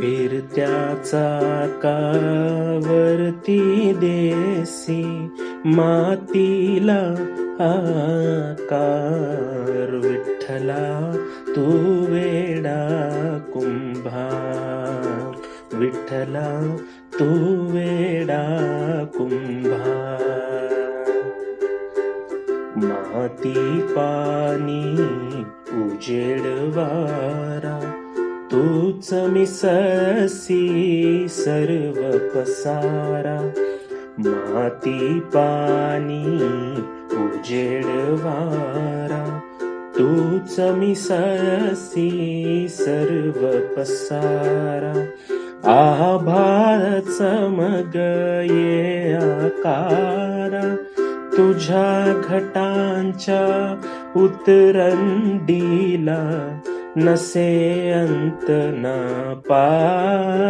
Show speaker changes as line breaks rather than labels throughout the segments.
फिरत्याचा कावरती देसी मातीला आकार विठ्ठला तू वेडा कुंभा. विठ्ठला तू वेडा कुंभा. माती पाणी उजेडवा तूच मिसळसी सर्व पसारा माती पाणी उजेड वारा तूच मिसळसी सर्व पसारा आभाळ चमग ये आकारा. तुझ्या घटांच्या उतरंडीला नसे अंत ना पार।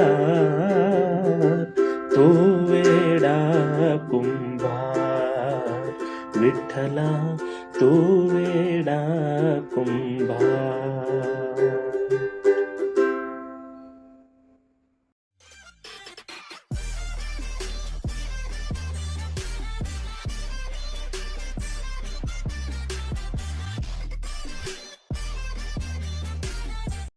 तू वेडा कुंभार विठ्ठला तू वेडा कुंभार।